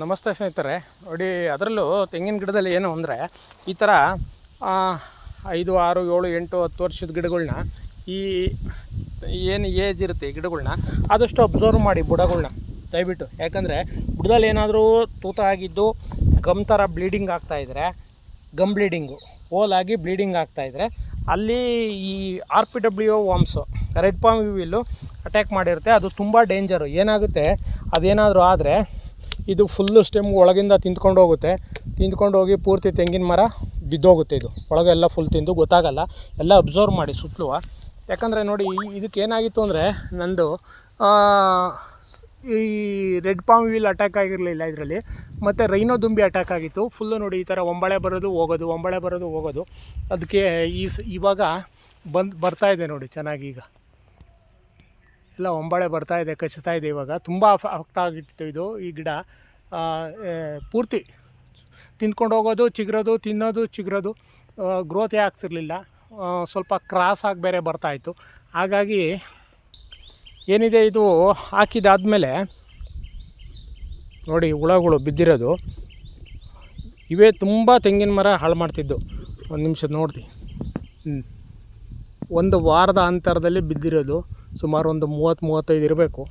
ನಮಸ್ತೆ ಸ್ನೇಹಿತರೆ. ನೋಡಿ, ಅದರಲ್ಲೂ ತೆಂಗಿನ ಗಿಡದಲ್ಲಿ ಏನು ಅಂದರೆ, ಈ ಥರ ಐದು, ಆರು, ಏಳು, ಎಂಟು, ಹತ್ತು ವರ್ಷದ ಗಿಡಗಳನ್ನ ಈ ಏನು ಏಜ್ ಇರುತ್ತೆ ಈ ಗಿಡಗಳನ್ನ ಆದಷ್ಟು ಅಬ್ಸರ್ವ್ ಮಾಡಿ ಬುಡಗಳನ್ನ ದಯವಿಟ್ಟು. ಯಾಕಂದರೆ ಬುಡದಲ್ಲಿ ಏನಾದರೂ ತೂತ ಆಗಿದ್ದು ಗಮ್ ಥರ ಬ್ಲೀಡಿಂಗ್ ಆಗ್ತಾಯಿದ್ರೆ ಗಮ್ ಬ್ಲೀಡಿಂಗು ಹೋಲಾಗಿ ಬ್ಲೀಡಿಂಗ್ ಆಗ್ತಾಯಿದ್ರೆ ಅಲ್ಲಿ ಈ R P W worms red palm weevil attack ಮಾಡಿರುತ್ತೆ. ಅದು ತುಂಬ ಡೇಂಜರು ಏನಾಗುತ್ತೆ? ಅದೇನಾದರೂ ಆದರೆ ಇದು ಫುಲ್ಲು ಸ್ಟೆಮ್ ಒಳಗಿಂದ ತಿಂದ್ಕೊಂಡು ಹೋಗುತ್ತೆ. ತಿಂದ್ಕೊಂಡು ಹೋಗಿ ಪೂರ್ತಿ ತೆಂಗಿನ ಮರ ಬಿದ್ದೋಗುತ್ತೆ ಇದು. ಒಳಗೆಲ್ಲ ಫುಲ್ ತಿಂದು ಗೊತ್ತಾಗಲ್ಲ. ಎಲ್ಲ ಅಬ್ಸರ್ವ್ ಮಾಡಿ ಸುತ್ತಲೂ ಯಾಕಂದರೆ ನೋಡಿ ಇದಕ್ಕೆ ಏನಾಗಿತ್ತು ಅಂದರೆ ನಂದು ಈ ರೆಡ್ ಪಾಮ್ ವೀಲ್ ಅಟ್ಯಾಕ್ ಆಗಿರಲಿಲ್ಲ ಇದರಲ್ಲಿ. ಮತ್ತು ರೈನೋ ದುಂಬಿ ಅಟ್ಯಾಕ್ ಆಗಿತ್ತು. ಫುಲ್ಲು ನೋಡಿ, ಈ ಥರ ಒಂಬಳೆ ಬರೋದು, ಹೋಗೋದು, ಒಂಬಳೆ ಬರೋದು, ಹೋಗೋದು. ಅದಕ್ಕೆ ಈ ಇವಾಗ ಬಂದು ಬರ್ತಾಯಿದೆ ನೋಡಿ, ಚೆನ್ನಾಗಿ ಈಗ. ಎಲ್ಲ ಒಂಬಳೆ ಬರ್ತಾ ಇದೆ ಕಚ್ತಾ ಇದೆ ಇವಾಗ. ತುಂಬ ಅಫೆಕ್ಟ್ ಆಗಿತ್ತು ಇದು, ಈ ಗಿಡ. ಪೂರ್ತಿ ತಿನ್ಕೊಂಡು ಹೋಗೋದು, ಚಿಗ್ರೋದು, ತಿನ್ನೋದು, ಚಿಗ್ರೋದು ಗ್ರೋತೇ ಆಗ್ತಿರ್ಲಿಲ್ಲ. ಸ್ವಲ್ಪ ಕ್ರಾಸ್ ಆಗಿ ಬೇರೆ ಬರ್ತಾಯಿತ್ತು ಹಾಗಾಗಿ ಏನಿದೆ ಇದು ಹಾಕಿದಾದಮೇಲೆ ನೋಡಿ, ಹುಳಗಳು ಬಿದ್ದಿರೋದು. ಇವೇ ತುಂಬ ತೆಂಗಿನ ಮರ ಹಾಳು ಮಾಡ್ತಿದ್ದು. ಒಂದು ನಿಮಿಷ ನೋಡ್ತಿ ಒಂದು ವಾರದ ಅಂತರದಲ್ಲಿ ಬಿದ್ದಿರೋದು. ಸುಮಾರು ಒಂದು ಮೂವತ್ತು ಮೂವತ್ತೈದು ಇರಬೇಕು.